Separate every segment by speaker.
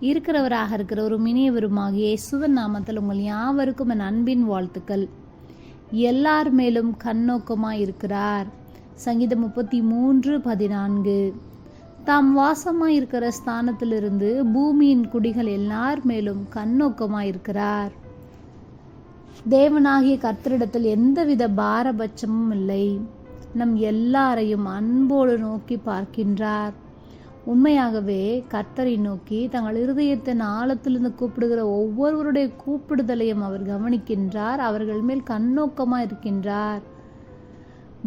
Speaker 1: இருக்கிறவராக இருக்கிற ஒரு மினியவருமாகிய இயேசுவின் நாமத்தில் உங்கள் யாவருக்கும் என் அன்பின் வாழ்த்துக்கள். எல்லார் மேலும் கண்ணோக்கமாக இருக்கிறார். சங்கீதம் முப்பத்தி மூன்று பதினான்கு. தாம் வாசமாக இருக்கிற ஸ்தானத்திலிருந்து பூமியின் குடிகள் எல்லார் மேலும் கண்ணோக்கமாக இருக்கிறார். தேவனாகிய கர்த்தரிடத்தில் எந்தவித பாரபட்சமும் இல்லை. நம் எல்லாரையும் அன்போடு நோக்கி பார்க்கின்றார். உண்மையாகவே கர்த்தரை நோக்கி தங்கள் இருதயத்தின் ஆழத்திலிருந்து கூப்பிடுகிற ஒவ்வொருவருடைய கூப்பிடுதலையும் அவர் கவனிக்கின்றார். அவர்கள் மேல் கண்ணோக்கமாக இருக்கின்றார்.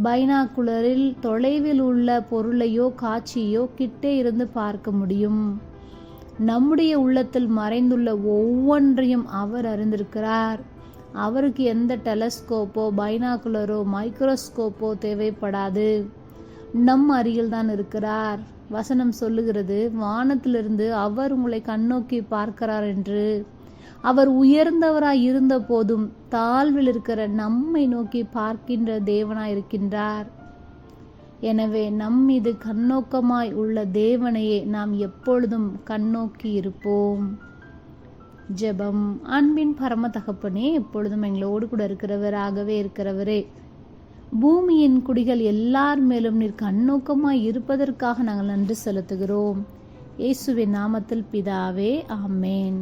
Speaker 1: பைனாக்குலரில் தொலைவில் உள்ள பொருளையோ காட்சியோ கிட்டே இருந்து பார்க்க முடியும். நம்முடைய உள்ளத்தில் மறைந்துள்ள ஒவ்வொன்றையும் அவர் அறிந்திருக்கிறார். அவருக்கு எந்த டெலஸ்கோப்போ பைனாக்குலரோ மைக்ரோஸ்கோப்போ தேவைப்படாது. நம் அருகில் தான் இருக்கிறார். வசனம் சொல்லுகிறது வானத்திலிருந்து அவர் உங்களை கண்ணோக்கி பார்க்கிறார் என்று. அவர் உயர்ந்தவராய் இருந்த போதும் தாழ்வில் இருக்கிற நம்மை நோக்கி பார்க்கின்ற தேவனாய் இருக்கின்றார். எனவே நம் மீது கண்ணோக்கமாய் உள்ள தேவனையே நாம் எப்பொழுதும் கண்ணோக்கி இருப்போம். ஜெபம். அன்பின் பரம தகப்பனே எப்பொழுதும் எங்களோடு கூட இருக்கிறவராகவே இருக்கிறவரே பூமியின் குடிகள் எல்லார் மேலும் நீர் கண்ணோக்கமாய் இருப்பதற்காக நாங்கள் நன்றி செலுத்துகிறோம். இயேசுவின் நாமத்தில் பிதாவே ஆமேன்.